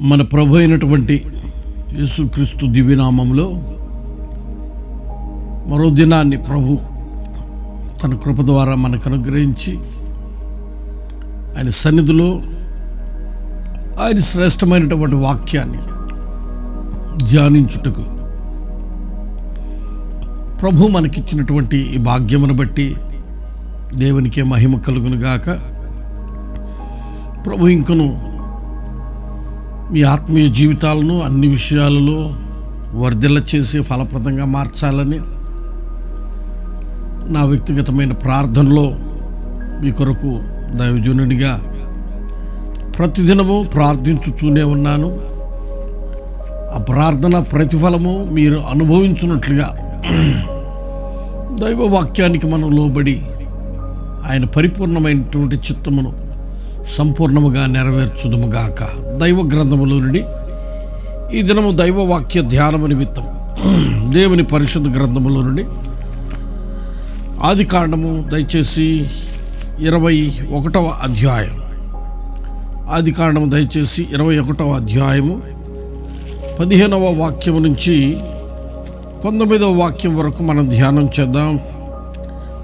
మన ప్రభు అయినటువంటి యేసుక్రీస్తు దివ్యనామంలో మరో దినాన్ని ప్రభు తన కృప ద్వారా మనకు అనుగ్రహించి ఆయన సన్నిధిలో ఆయన శ్రేష్టమైనటువంటి వాక్యాన్ని ధ్యానించుటకు ప్రభు మనకిచ్చినటువంటి ఈ భాగ్యమును బట్టి దేవునికే మహిమ కలుగును గాక ప్రభు ఇంకను మీ ఆత్మీయ జీవితాలను అన్ని విషయాలలో వర్ధిల్ల చేసి ఫలప్రదంగా మార్చాలని నా వ్యక్తిగతమైన ప్రార్థనలో మీ కొరకు దైవజనునిగా ప్రతిదినము ప్రార్థించుచూనే ఉన్నాను. ఆ ప్రార్థన ప్రతిఫలము మీరు అనుభవించున్నట్లుగా దైవ వాక్యానికి మనం లోబడి ఆయన పరిపూర్ణమైనటువంటి చిత్తమును సంపూర్ణముగా నెరవేర్చుదుముగాక. దైవ గ్రంథములో నుండి ఈ దినము దైవ వాక్య ధ్యానము నిమిత్తం దేవుని పరిశుద్ధ గ్రంథములో నుండి ఆది కాండము దయచేసి ఇరవై ఒకటవ అధ్యాయం. ఆది కాండము దయచేసి ఇరవై ఒకటవ అధ్యాయము పదిహేనవ వాక్యము నుంచి పంతొమ్మిదవ వాక్యం వరకు మనం ధ్యానం చేద్దాం.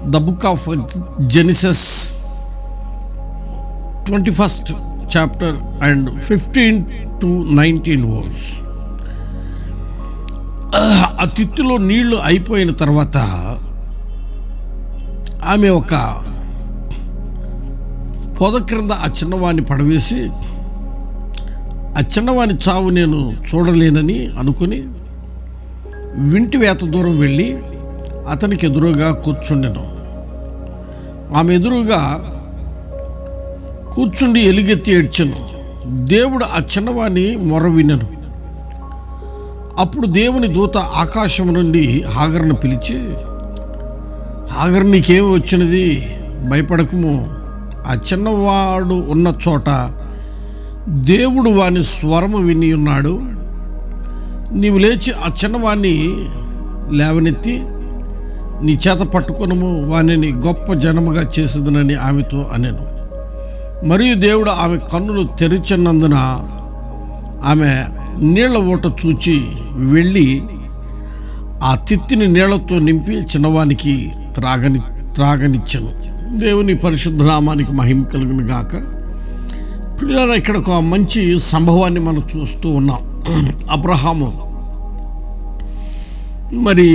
The book of Genesis twenty first chapter and fifteen to nineteen words ఆ తిత్తులో నీళ్ళు అయిపోయిన తర్వాత ఆమె ఒక పొద క్రింద ఆ చిన్నవాణ్ణి పడవేసి ఆ చిన్నవాని చావు నేను చూడలేనని అనుకుని వింటి వేత దూరం వెళ్ళి అతనికి ఎదురుగా కూర్చుండెను. ఆమె ఎదురుగా కూర్చుండి ఎలుగెత్తి ఏడ్చను. దేవుడు ఆ చిన్నవాణి మొర వినను అప్పుడు దేవుని దూత ఆకాశం నుండి హాగర్ను పిలిచి హాగర్ నీకేమి వచ్చినది? భయపడకము. ఆ చిన్నవాడు ఉన్న చోట దేవుడు వాని స్వరము విని ఉన్నాడు. నీవు లేచి ఆ చిన్నవాణ్ణి లేవనెత్తి నీ చేత పట్టుకొనము. వానిని గొప్ప జనముగా చేసేదనని ఆమెతో అనెను. మరియు దేవుడు ఆమె కన్నులు తెరిచినందున ఆమె నీళ్ళ ఊట చూచి వెళ్ళి ఆ తిత్తిని నీళ్ళతో నింపి చిన్నవానికి త్రాగని త్రాగనిచ్చను. దేవుని పరిశుద్ధ నామానికి మహిమ కలుగును గాక. పిల్లల ఇక్కడ ఒక మంచి సంభవాన్ని మనం చూస్తూ ఉన్నాం. అబ్రహాము. మరి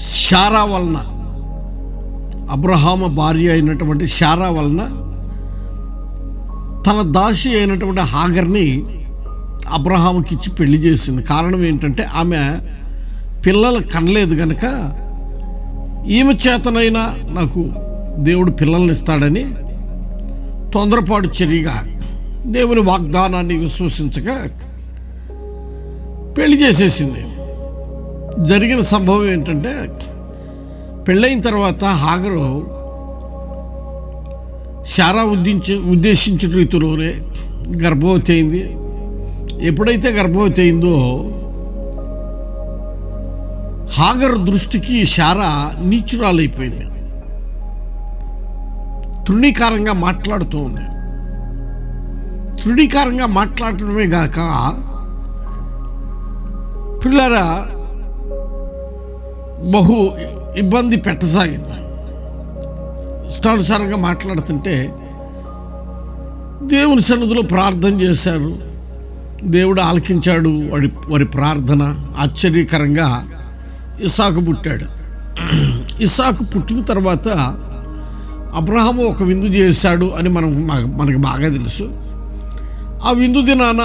శారా వలన అబ్రహాము భార్య అయినటువంటి శారా వలన తన దాసి అయినటువంటి హాగర్ని అబ్రహాముకి ఇచ్చి పెళ్ళి చేసింది. కారణం ఏంటంటే ఆమె పిల్లలు కనలేదు కనుక ఈమె చేతనైనా నాకు దేవుడు పిల్లల్ని ఇస్తాడని తొందరపాటు చర్యగా దేవుని వాగ్దానాన్ని విశ్వసించక పెళ్ళి చేసేసింది. జరిగిన సంభవం ఏంటంటే పెళ్ళైన తర్వాత హాగరు శారా ఉద్దించి ఉద్దేశించిన రీతిలోనే గర్భవతి అయింది ఎప్పుడైతే గర్భవతి అయిందో హాగర్ దృష్టికి శారా నీచురాలైపోయింది. తృణీకారంగా మాట్లాడుతూ ఉంది. తృణీకారంగా మాట్లాడటమే గాక పిల్లల బహు ఇబ్బంది పెట్టసాగింది. ఇష్టానుసారంగా మాట్లాడుతుంటే దేవుని సన్నిధిలో ప్రార్థన చేశారు దేవుడు ఆలకించాడు వాడి వారి ప్రార్థన. ఆశ్చర్యకరంగా ఇసాకు పుట్టాడు. ఇసాకు పుట్టిన తర్వాత అబ్రహాము ఒక విందు చేశాడు అని మనం మనకు బాగా తెలుసు. ఆ విందు దినాన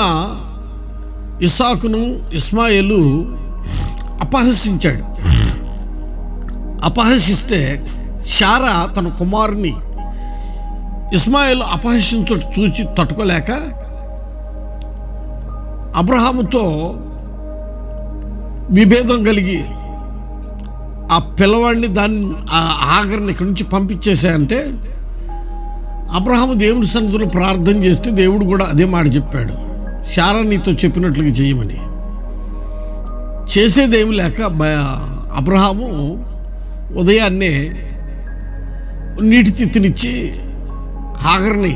ఇసాకును ఇస్మాయిలు అపహసించాడు. అపహసిస్తే శారా తన కుమారుని ఇస్మాయిల్ అపహసించ చూచి తట్టుకోలేక అబ్రహాముతో విభేదం కలిగి ఆ పిల్లవాడిని దాన్ని ఆ ఆగరిని ఇక్కడి నుంచి పంపించేసాయంటే అబ్రహాము దేవుడి సన్నిధిలో ప్రార్థన చేస్తే దేవుడు కూడా అదే మాట చెప్పాడు. శారా నీతో చెప్పినట్లుగా చేయమని. చేసేదేమి లేక అబ్రహాము ఉదయాన్నే నీటి తిత్తినిచ్చి హాగర్ని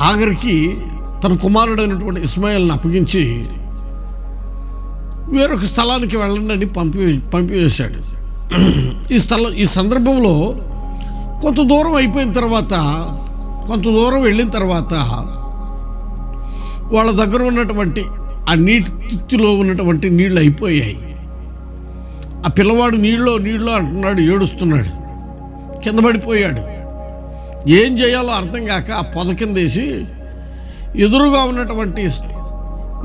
హాగర్కి తన కుమారుడైనటువంటి ఇస్మాయిల్ని అప్పగించి వేరొక స్థలానికి వెళ్ళండి అని పంపి పంపివేశాడు. ఈ స్థలం ఈ సందర్భంలో కొంత దూరం అయిపోయిన తర్వాత కొంత దూరం వెళ్ళిన తర్వాత వాళ్ళ దగ్గర ఉన్నటువంటి ఆ నీటి తిత్తిలో ఉన్నటువంటి నీళ్ళు అయిపోయాయి. ఆ పిల్లవాడు నీళ్ళో నీళ్ళు అంటున్నాడు ఏడుస్తున్నాడు. కింద పడిపోయాడు. ఏం చేయాలో అర్థం కాక ఆ పొద కింద వేసి ఎదురుగా ఉన్నటువంటి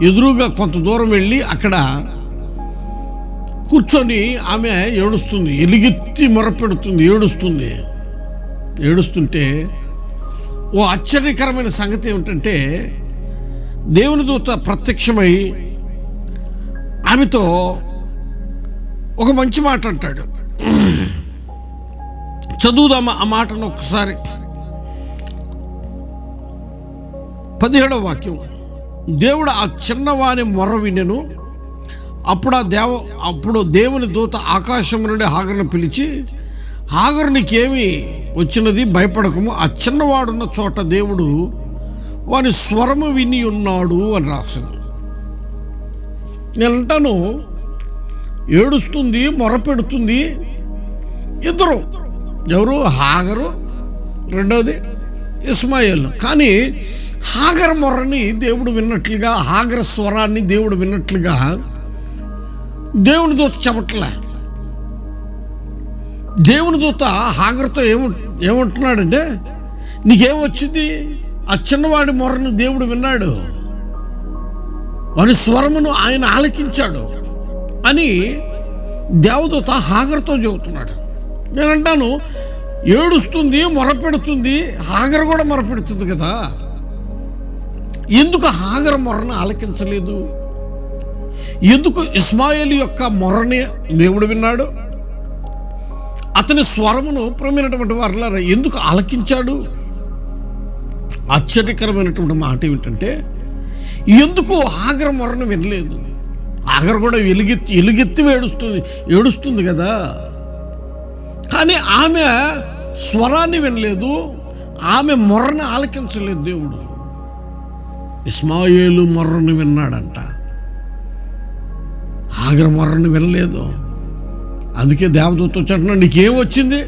ఎదురుగా కొంత దూరం వెళ్ళి అక్కడ కూర్చొని ఆమె ఏడుస్తుంది. ఎలుగెత్తి మొరపెడుతుంది ఏడుస్తుంది. ఏడుస్తుంటే ఓ ఆశ్చర్యకరమైన సంగతి ఏమిటంటే దేవుని దూత ప్రత్యక్షమై ఆమెతో ఒక మంచి మాట అంటాడు. చదువుదామా ఆ మాటను ఒకసారి. పదిహేడవ వాక్యం. దేవుడు ఆ చిన్నవాని మొర్ర వినెను. అప్పుడు ఆ దేవ అప్పుడు దేవుని దూత ఆకాశం నుండి హాగర్ను పిలిచి హాగరు నీకేమి వచ్చినది? భయపడకము. ఆ చిన్నవాడున్న చోట దేవుడు వాని స్వరము విని ఉన్నాడు అని రాసింది. నేను ఏడుస్తుంది ఏడుస్తుంది మొరపెడుతుంది ఇద్దరు ఎవరు? హాగరు. రెండవది ఇస్మాయిల్ కానీ హాగర్ మొర్రని దేవుడు విన్నట్లుగా హాగర్ స్వరాన్ని దేవుడు విన్నట్లుగా దేవుని దూత చెప్పట్లే. దేవుని దూత హాగర్తో ఏము ఏమంటున్నాడంటే నీకేం వచ్చింది? ఆ చిన్నవాడి మొర్రను దేవుడు విన్నాడు. అని స్వరమును ఆయన ఆలకించాడు అని దేవదూత హాగర్తో చెబుతున్నాడు. నేను అంటాను ఏడుస్తుంది మొరపెడుతుంది హాగర్ కూడా మొరపెడుతుంది కదా. ఎందుకు హాగర్ మొరను ఆలకించలేదు? ఎందుకు ఇస్మాయిల్ యొక్క మొరని దేవుడు విన్నాడు? అతని స్వరమును ప్రమైనటువంటి వారిలారా ఎందుకు ఆలకించాడు? ఆశ్చర్యకరమైనటువంటి మాట ఏమిటంటే ఎందుకు ఆగర మొరను వినలేదు? ఆగర కూడా ఎలుగెత్తి ఎలుగెత్తి ఏడుస్తుంది ఏడుస్తుంది కదా. కానీ ఆమె స్వరాన్ని వినలేదు ఆమె మొర్రను ఆలకించలేదు దేవుడు. ఇస్మాయేలు మొర్రను విన్నాడంట. ఆగ్ర మొర్రను వినలేదు. అందుకే దేవదూత వచ్చాడు నీకేం వచ్చింది?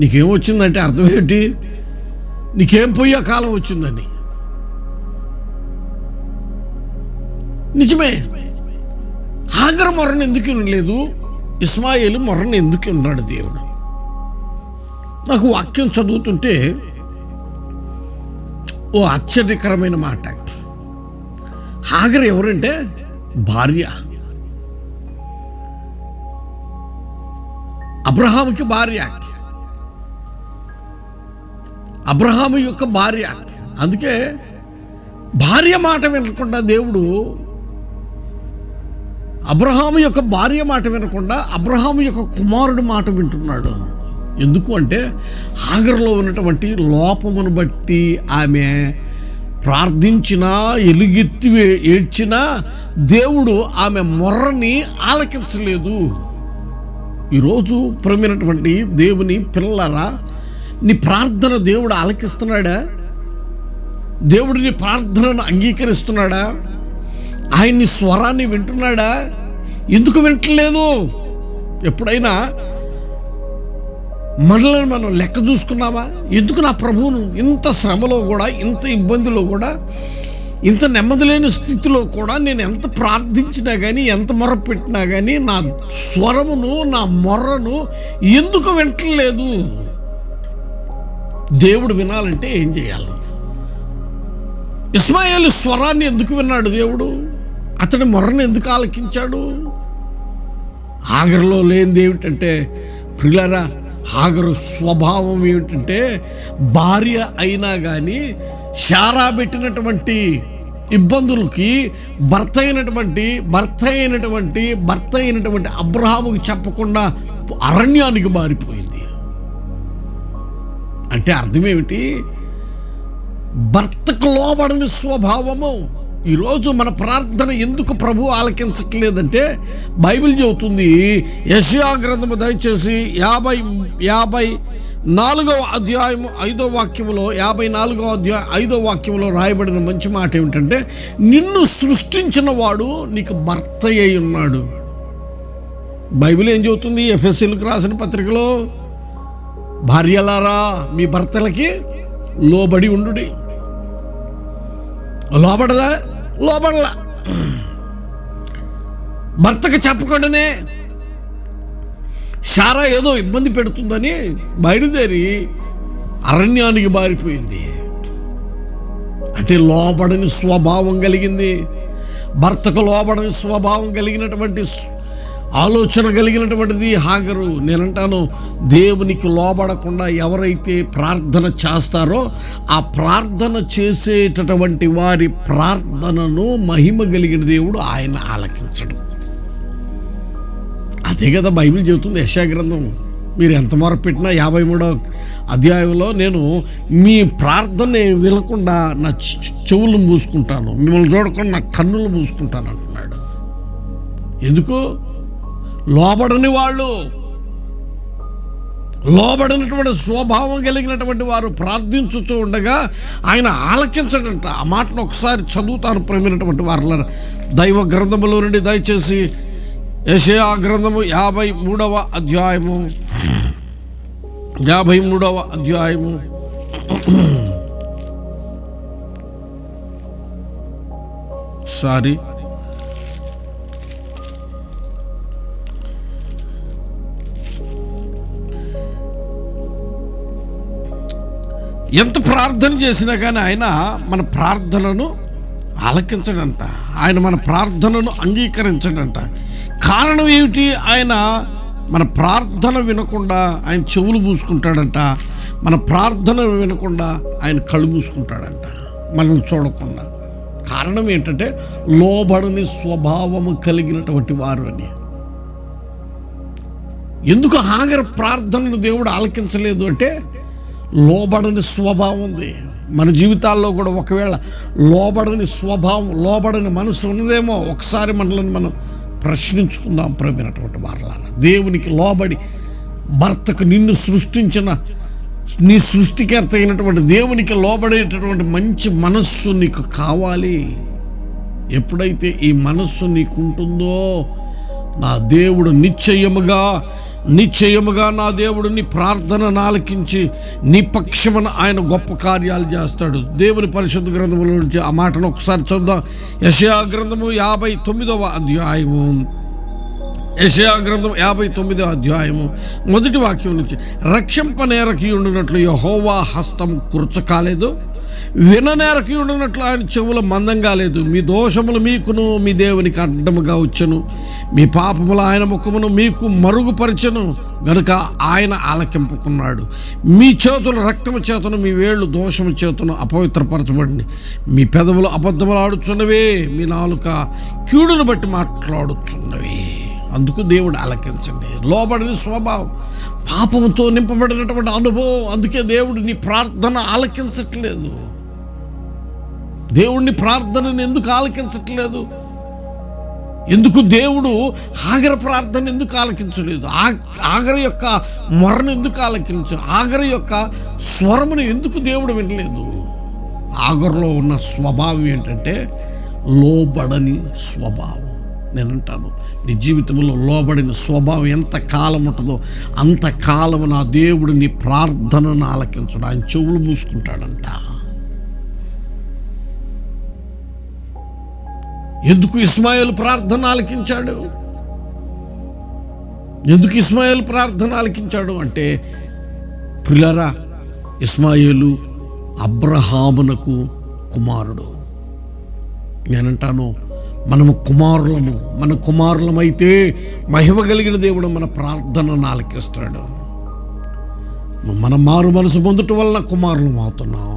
నీకేం వచ్చిందంటే అర్థం ఏంటి? నీకేం పోయే కాలం వచ్చిందని. నిజమే. ఆగ్ర మొర్రను ఎందుకు వినలేదు? ఇస్మాయిల్ మొర్రను ఎందుకు ఉన్నాడు దేవుడు? నాకు వాక్యం చదువుతుంటే ఓ ఆశ్చర్యకరమైన మాట. హాగర్ ఎవరంటే? భార్య. అబ్రహాముకి భార్య. అబ్రహాము యొక్క భార్య. అందుకే భార్య మాట వినకుండా దేవుడు అబ్రహాము యొక్క భార్య మాట వినకుండా అబ్రహాము యొక్క కుమారుడు మాట వింటున్నాడు. ఎందుకు అంటే ఆగర్లో ఉన్నటువంటి లోపమును బట్టి ఆమె ప్రార్థించినా ఎలుగెత్తి వే- ఏడ్చినా దేవుడు ఆమె మొర్రని ఆలకించలేదు. ఈరోజు ప్రమైనటువంటి దేవుని పిల్లరా నీ ప్రార్థన దేవుడు ఆలకిస్తున్నాడా? దేవుడు నీ ప్రార్థనను అంగీకరిస్తున్నాడా? ఆయన్ని స్వరాన్ని వింటున్నాడా? ఎందుకు వింటలేదు ఎప్పుడైనా మనల్ని మనం లెక్క చూసుకున్నావా? ఎందుకు నా ప్రభువును ఇంత శ్రమలో కూడా ఇంత ఇబ్బందిలో కూడా ఇంత నెమ్మది లేని స్థితిలో కూడా నేను ఎంత ప్రార్థించినా కానీ ఎంత మొర పెట్టినా కానీ నా స్వరమును నా మొర్రను ఎందుకు వింటలేదు దేవుడు వినాలంటే ఏం చేయాలి? ఇస్మాయిల్ స్వరాన్ని ఎందుకు విన్నాడు దేవుడు? అతని మొర్రను ఎందుకు ఆలకించాడు? ఆగర్లో లేనిది ఏమిటంటే ప్రిలరా ఆగరు స్వభావం ఏమిటంటే భార్య అయినా కానీ శారా పెట్టినటువంటి ఇబ్బందులకి భర్త అయినటువంటి భర్త అయినటువంటి భర్త అయినటువంటి అబ్రహాముకి చెప్పకుండా అరణ్యానికి మారిపోయింది. అంటే అర్థం ఏమిటి? భర్తకు లోబడని స్వభావము. ఈరోజు మన ప్రార్థన ఎందుకు ప్రభు ఆలకించట్లేదంటే బైబిల్ చెబుతుంది యశయా గ్రంథము దయచేసి యాభై యాభై నాలుగవ అధ్యాయము ఐదో వాక్యములో యాభై నాలుగవ అధ్యాయం ఐదో వాక్యంలో రాయబడిన మంచి మాట ఏమిటంటే నిన్ను సృష్టించిన వాడు నీకు భర్త అయి ఉన్నాడు. బైబిల్ ఏం చెబుతుంది? ఎఫ్ఎస్సీలకు రాసిన పత్రికలో భార్యలారా మీ భర్తలకి లోబడి ఉండు లోబడదా? లోపల. భర్తకు చెప్పకుండానే శారా ఏదో ఇబ్బంది పెడుతుందని బయలుదేరి అరణ్యానికి బారిపోయింది అంటే లోబడని స్వభావం కలిగింది. భర్తకు లోబడని స్వభావం కలిగినటువంటి ఆలోచన కలిగినటువంటిది హాగరు. నేనంటాను దేవునికి లోబడకుండా ఎవరైతే ప్రార్థన చేస్తారో ఆ ప్రార్థన చేసేటటువంటి వారి ప్రార్థనను మహిమ కలిగిన దేవుడు ఆయన ఆలకించడు. అదే కదా బైబిల్ చెబుతుంది యశాగ్రంథం మీరు ఎంత మొరపెట్టినా యాభై మూడో అధ్యాయంలో నేను మీ ప్రార్థన వినకుండా నా చె- చెవులు మూసుకుంటాను మిమ్మల్ని చూడకుండా నా కన్నులు మూసుకుంటాను అంటున్నాడు. ఎందుకు? లోబడని వాళ్ళు లోబడినటువంటి స్వభావం కలిగినటువంటి వారు ప్రార్థించుతూ ఉండగా ఆయన ఆలకించడంట. ఆ మాటను ఒకసారి చదువుతాను ప్రేమైనటువంటి వారు దైవ గ్రంథములో నుండి దయచేసి యషయా గ్రంథము యాభై మూడవ అధ్యాయము. యాభై మూడవ అధ్యాయము. సారీ. ఎంత ప్రార్థన చేసినా కానీ ఆయన మన ప్రార్థనను ఆలకించడంట. ఆయన మన ప్రార్థనను అంగీకరించడంట. కారణం ఏమిటి? ఆయన మన ప్రార్థన వినకుండా ఆయన చెవులు పూసుకుంటాడంట మన ప్రార్థన వినకుండా ఆయన కళ్ళు పూసుకుంటాడంట మనల్ని చూడకుండా. కారణం ఏంటంటే లోబడని స్వభావము కలిగినటువంటి వారు అని. ఎందుకు హాగర ప్రార్థనను దేవుడు ఆలకించలేదు అంటే లోబడని స్వభావం ఉంది. మన జీవితాల్లో కూడా ఒకవేళ లోబడని స్వభావం లోబడని మనసు ఉన్నదేమో ఒకసారి మనల్ని మనం ప్రశ్నించుకుందాం ప్రమినటువంటి వారలారా. దేవునికి లోబడి భర్తకు నిన్ను సృష్టించిన నీ సృష్టికర్త అయినటువంటి దేవునికి లోబడేటటువంటి మంచి మనస్సు నీకు కావాలి. ఎప్పుడైతే ఈ మనస్సు నీకు ఉంటుందో నా దేవుడు నిశ్చయముగా నిశ్చయముగా నా దేవుడు నీ ప్రార్థన ఆలకించి నీ పక్షమున ఆయన గొప్ప కార్యాలు చేస్తాడు. దేవుని పరిశుద్ధ గ్రంథముల నుంచి ఆ మాటను ఒకసారి చూద్దాం. యశయా గ్రంథము యాభై తొమ్మిదవ అధ్యాయము. యశయా గ్రంథం యాభై తొమ్మిదో అధ్యాయము. మొదటి వాక్యం నుంచి రక్షింపనేరకి ఉండినట్లు యహోవా హస్తం కుర్చకాలేదు విననేరకి ఉండినట్లు ఆయన చెవుల మందం కాలేదు. మీ దోషములు మీకును మీ దేవునికి అడ్డముగా వచ్చను. మీ పాపములు ఆయన ముఖమును మీకు మరుగుపరచను. గనుక ఆయన ఆలకింపుకున్నాడు. మీ చేతులు రక్తము చేతను మీ వేళ్ళు దోషము చేతను అపవిత్రపరచబడింది మీ పెదవులు అబద్ధములు ఆడుచున్నవే మీ నాలుక కీడును బట్టి మాట్లాడుచున్నవే. అందుకు దేవుడు ఆలకించండి. లోబడిన స్వభావం పాపంతో నింపబడినటువంటి అనుభవం అందుకే దేవుడు నీ ప్రార్థన ఆలకించట్లేదు. దేవుడిని ప్రార్థనను ఎందుకు ఆలకించట్లేదు? ఎందుకు దేవుడు ఆగర ప్రార్థన ఎందుకు ఆలకించలేదు? ఆ- ఆగర యొక్క మొరను ఎందుకు ఆలకించు ఆగర యొక్క స్వరమును ఎందుకు దేవుడు వినలేదు? ఆగరలో ఉన్న స్వభావం ఏంటంటే లోబడని స్వభావం. నేను అంటాను నీ జీవితంలో లోబడిన స్వభావం ఎంత కాలం ఉంటుందో అంతకాలం నా దేవుడు నీ ప్రార్థనను ఆలకించడు. ఆయన చెవులు మూసుకుంటాడంట. ఎందుకు ఇస్మాయిల్ ప్రార్థన ఆలకించాడు? ఎందుకు ఇస్మాయిల్ ప్రార్థన ఆలకించాడు అంటే ప్రిలరా ఇస్మాయిలు అబ్రహామునకు కుమారుడు. నేనంటాను మనము కుమారులము. మన కుమారులమైతే మహిమ కలిగిన దేవుడు మన ప్రార్థనను ఆలకిస్తాడు మన మారు మనసు పొందటం వలన కుమారులం అవుతున్నాం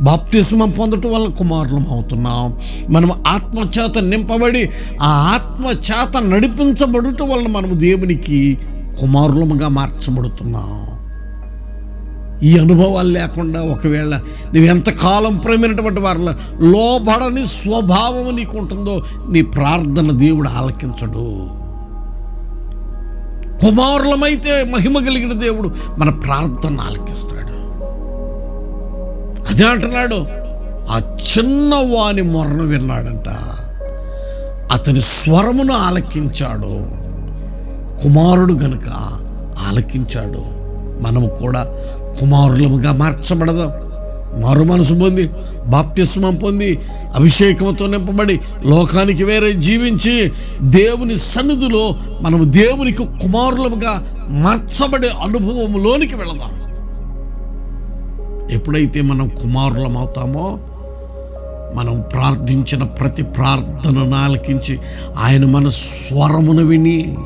బాప్తిస్మం పొందటం వలన కుమారులం అవుతున్నాం మనం ఆత్మచేత నింపబడి ఆ ఆత్మచేత నడిపించబడటం వలన మనము దేవునికి కుమారులముగా మార్చబడుతున్నాం ఈ అనుభవాలు లేకుండా ఒకవేళ నువ్వు ఎంతకాలం ప్రేమైనటువంటి వారిలో లోబడని స్వభావం నీకు ఉంటుందో నీ ప్రార్థన దేవుడు ఆలకించడు. కుమారులమైతే మహిమ కలిగిన దేవుడు మన ప్రార్థన ఆలకిస్తాడు. అదే అంటున్నాడు ఆ చిన్నవాని మొరను విన్నాడంట. అతని స్వరమును ఆలకించాడు. కుమారుడు గనుక ఆలకించాడు మనము కూడా కుమారులముగా మార్చబడదాం. మారు మనసు పొంది బాప్తిస్మం పొంది అభిషేకంతో నింపబడి లోకానికి వేరే జీవించి దేవుని సన్నిధిలో మనము దేవునికి కుమారులముగా మార్చబడే అనుభవంలోనికి వెళదాం. ఎప్పుడైతే మనం కుమారులం అవుతామో మనం ప్రార్థించిన ప్రతి ప్రార్థనను ఆలకించి ఆయన మన స్వరమును విని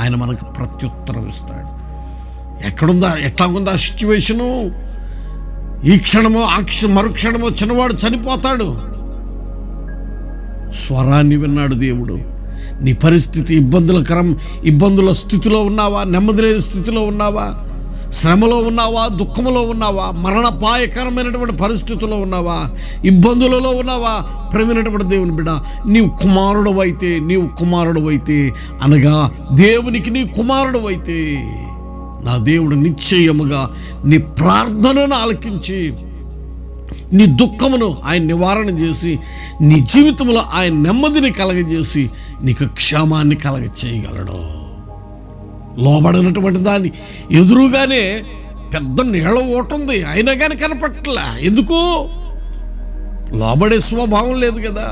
ఆయన మనకు ప్రత్యుత్తరం ఇస్తాడు. ఎక్కడుందా ఎట్లాగుందా సిచ్యువేషను? ఈ క్షణమో ఆ మరుక్షణమో చిన్నవాడు చనిపోతాడు. స్వరాన్ని విన్నాడు దేవుడు. నీ పరిస్థితి ఇబ్బందులకరం ఇబ్బందుల స్థితిలో ఉన్నావా? నెమ్మది లేని స్థితిలో ఉన్నావా? శ్రమలో ఉన్నావా? దుఃఖములో ఉన్నావా? మరణపాయకరమైనటువంటి పరిస్థితుల్లో ఉన్నావా? ఇబ్బందులలో ఉన్నావా? ప్రవీణటువంటి దేవుని బిడ్డ నీవు కుమారుడు అయితే నీవు కుమారుడు అయితే అనగా దేవునికి నీ కుమారుడు అయితే నా దేవుడు నిశ్చయముగా నీ ప్రార్థనను ఆలకించి నీ దుఃఖమును ఆయన నివారణ చేసి నీ జీవితంలో ఆయన నెమ్మదిని కలగజేసి నీకు క్షేమాన్ని కలగ చేయగలడు లోబడినటువంటి దాన్ని ఎదురుగానే పెద్ద నీళ్ళ ఓటుంది అయినా కానీ కనపట్టలే ఎందుకు? లోబడే స్వభావం లేదు కదా.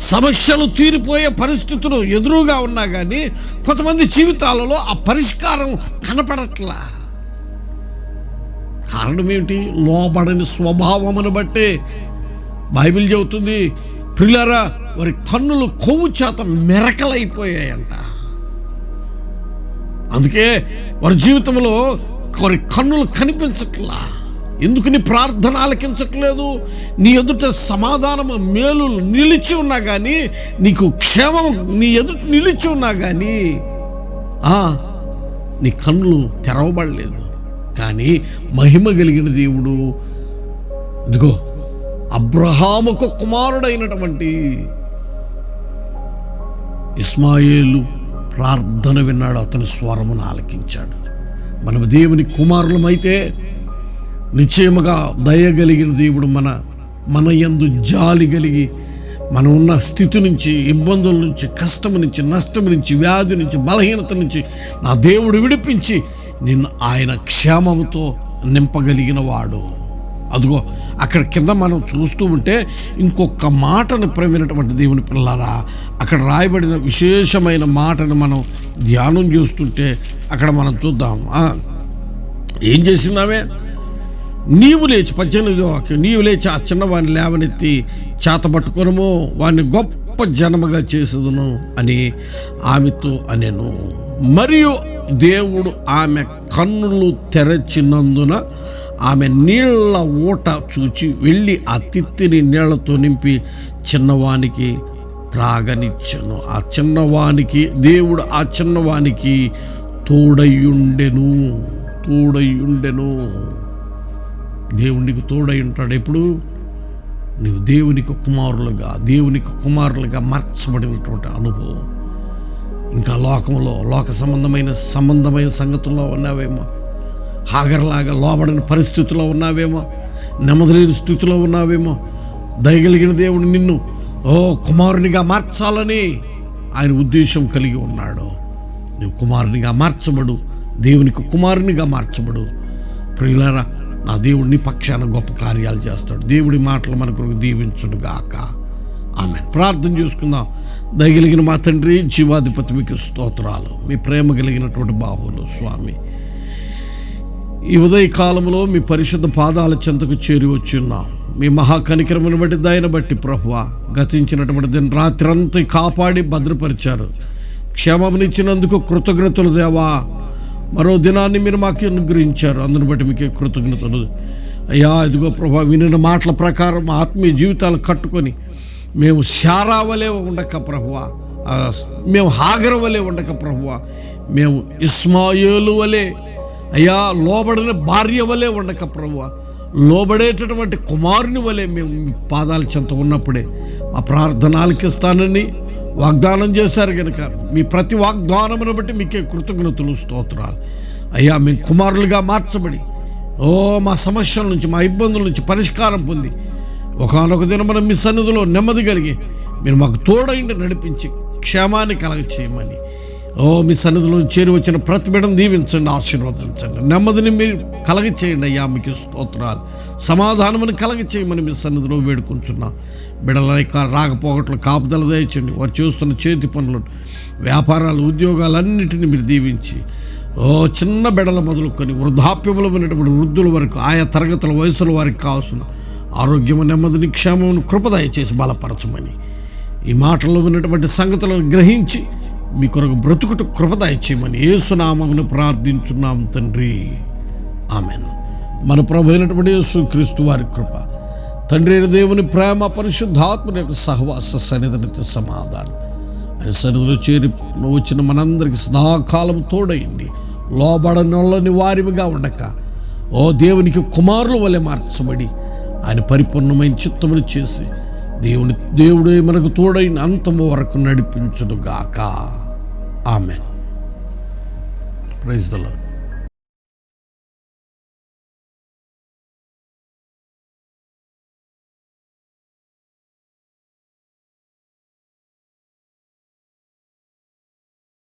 సమస్యలు తీరిపోయే పరిస్థితులు ఎదురుగా ఉన్నా కానీ కొంతమంది జీవితాలలో ఆ పరిష్కారం కనపడట్లా. కారణం ఏమిటి లోబడని స్వభావమును బట్టే బైబిల్ చెబుతుంది పిల్లరా వారి కన్నులు కొవ్వు చేత మెరకలైపోయాయంట. అందుకే వారి జీవితంలో వారి కన్నులు కనిపించట్లా. ఎందుకు నీ ప్రార్థన ఆలకించట్లేదు? నీ ఎదుట సమాధానము మేలు నిలిచి ఉన్నా కానీ నీకు క్షేమం నీ ఎదుట నిలిచి ఉన్నా కానీ ఆ, నీ కన్నులు తెరవబడలేదు. కానీ మహిమ కలిగిన దేవుడు ఇదిగో అబ్రహాముకు కుమారుడైనటువంటి ఇస్మాయేలు ప్రార్థన విన్నాడు అతని స్వరమును ఆలకించాడు. మనం దేవుని కుమారులమైతే నిశ్చయముగా దయగలిగిన దేవుడు మన మన యందు జాలి కలిగి మనం ఉన్న స్థితి నుంచి ఇబ్బందుల నుంచి కష్టం నుంచి నష్టం నుంచి వ్యాధి నుంచి బలహీనత నుంచి నా దేవుడు విడిపించి నిన్ను ఆయన క్షేమముతో నింపగలిగిన వాడు అదిగో అక్కడ కింద మనం చూస్తూ ఉంటే ఇంకొక మాటను ప్రమినటువంటి దేవుని పిల్లారా అక్కడ రాయబడిన విశేషమైన మాటను మనం ధ్యానం చేస్తుంటే అక్కడ మనం చూద్దాం. ఏం చేసిందామే నీవు లేచి పద్దెనిమిది వాక్యం నీవు లేచి ఆ చిన్నవాడిని లేవనెత్తి చేత పట్టుకొనము వాడిని గొప్ప జనముగా చేసేదును అని ఆమెతో అనెను. మరియు దేవుడు ఆమె కన్నులు తెరచినందున ఆమె నీళ్ళ ఊట చూచి వెళ్ళి ఆ తిత్తిని నీళ్ళతో నింపి చిన్నవానికి త్రాగనిచ్చను. ఆ చిన్నవానికి దేవుడు ఆ చిన్నవానికి తోడయ్యుండెను తోడయ్యుండెను దేవునికి తోడై ఉంటాడు. ఎప్పుడు? నువ్వు దేవునికి కుమారులుగా దేవునికి కుమారులుగా మార్చబడినటువంటి అనుభవం. ఇంకా లోకంలో లోక సంబంధమైన సంబంధమైన సంగతుల్లో ఉన్నావేమో? హాగర్లాగా లోబడిన పరిస్థితుల్లో ఉన్నావేమో? నెమ్మదిలేని స్థితిలో ఉన్నావేమో? దయగలిగిన దేవుడు నిన్ను ఓ కుమారునిగా మార్చాలని ఆయన ఉద్దేశం కలిగి ఉన్నాడు. నువ్వు కుమారునిగా మార్చబడు దేవునికి కుమారునిగా మార్చబడు. ప్రియులారా నా దేవుడిని పక్షాన గొప్ప కార్యాలు చేస్తాడు. దేవుడి మాటలు మనకు దీవించుడు గాక ఆమె ప్రార్థన చేసుకుందాం. దయగలిగిన మా తండ్రి జీవాధిపతి మీకు స్తోత్రాలు. మీ ప్రేమ కలిగినటువంటి బాహువులు స్వామి. ఈ ఉదయ కాలంలో మీ పరిశుద్ధ పాదాల చెంతకు చేరి వచ్చున్నాం మీ మహాకనికరమును బట్టి దయన బట్టి ప్రభువ గతించినటువంటి రాత్రి రాత్రంతా కాపాడి భద్రపరిచారు. క్షేమమునిచ్చినందుకు కృతజ్ఞతలు దేవా. మరో దినాన్ని మీరు మాకు అనుగ్రహించారు. అందుని బట్టి మీకే కృతజ్ఞతలు అయ్యా ఇదిగో ప్రభా వినిన మాటల ప్రకారం మా ఆత్మీయ జీవితాలు కట్టుకొని మేము శారావలే ఉండక ప్రభువ. మేము హాగరవలే ఉండక ప్రభువ. మేము ఇస్మాయేలు వలె అయ్యా లోబడిన భార్య వలె ఉండక ప్రభువ. లోబడేటటువంటి కుమారుని వలె మేము పాదాల చెంత ఉన్నప్పుడే మా ప్రార్థన ఆలకిస్తానని వాగ్దానం చేశారు కనుక మీ ప్రతి వాగ్దానమును బట్టి మీకే కృతజ్ఞతలు స్తోత్రాలు. అయ్యా మేము కుమారులుగా మార్చబడి ఓ మా సమస్యల నుంచి మా ఇబ్బందుల నుంచి పరిష్కారం పొంది ఒకనొక దినమున మీ సన్నిధిలో నెమ్మది కలిగి మీరు మాకు తోడైండి నడిపించి క్షేమాన్ని కలగ చేయమని ఓ మీ సన్నిధిలో చేరి వచ్చిన ప్రతి బిడ్డను దీవించండి ఆశీర్వదించండి. నెమ్మదిని మీరు కలగ చేయండి అయ్యా మీకు స్తోత్రాలు. సమాధానమని కలగ చేయమని మీ సన్నిధిలో వేడుకుంటున్నాం బిడలని రాకపోకట్లు కాపుదల దయచండి. వారు చేస్తున్న చేతి పనులు వ్యాపారాలు ఉద్యోగాలన్నిటిని మీరు దీవించి ఓ చిన్న బిడల మొదలుకొని వృద్ధాప్యములు ఉన్నటువంటి వృద్ధుల వరకు ఆయా తరగతుల వయసుల వారికి కావాల్సిన ఆరోగ్యము నెమ్మదిని క్షేమమును కృపదయ చేసి బలపరచమని ఈ మాటల్లో ఉన్నటువంటి సంగతులను గ్రహించి మీ కొరకు బ్రతుకుట కృపదయ చేయమని ఏసునామమును ప్రార్థించున్నాం తండ్రి. ఆమెను. మన ప్రభు అయినటువంటి యేసు క్రీస్తు వారి కృప. తండ్రి అయిన దేవుని ప్రేమ పరిశుద్ధాత్మ యొక్క సహవాస సన్నిధినిత సమాధానం. ఆయన సన్నిధిలో చేరి వచ్చిన మనందరికి సదాకాలం తోడయండి. లోబడనొల్లని వారిగా ఉండక. ఓ దేవునికి కుమారుల వలె మార్చబడి ఆయన పరిపూర్ణమైన చిత్తములు చేసి దేవుని దేవుడే మనకు తోడైన అంతము వరకు నడిపించుడుగాక ఆమెన్. Praise the Lord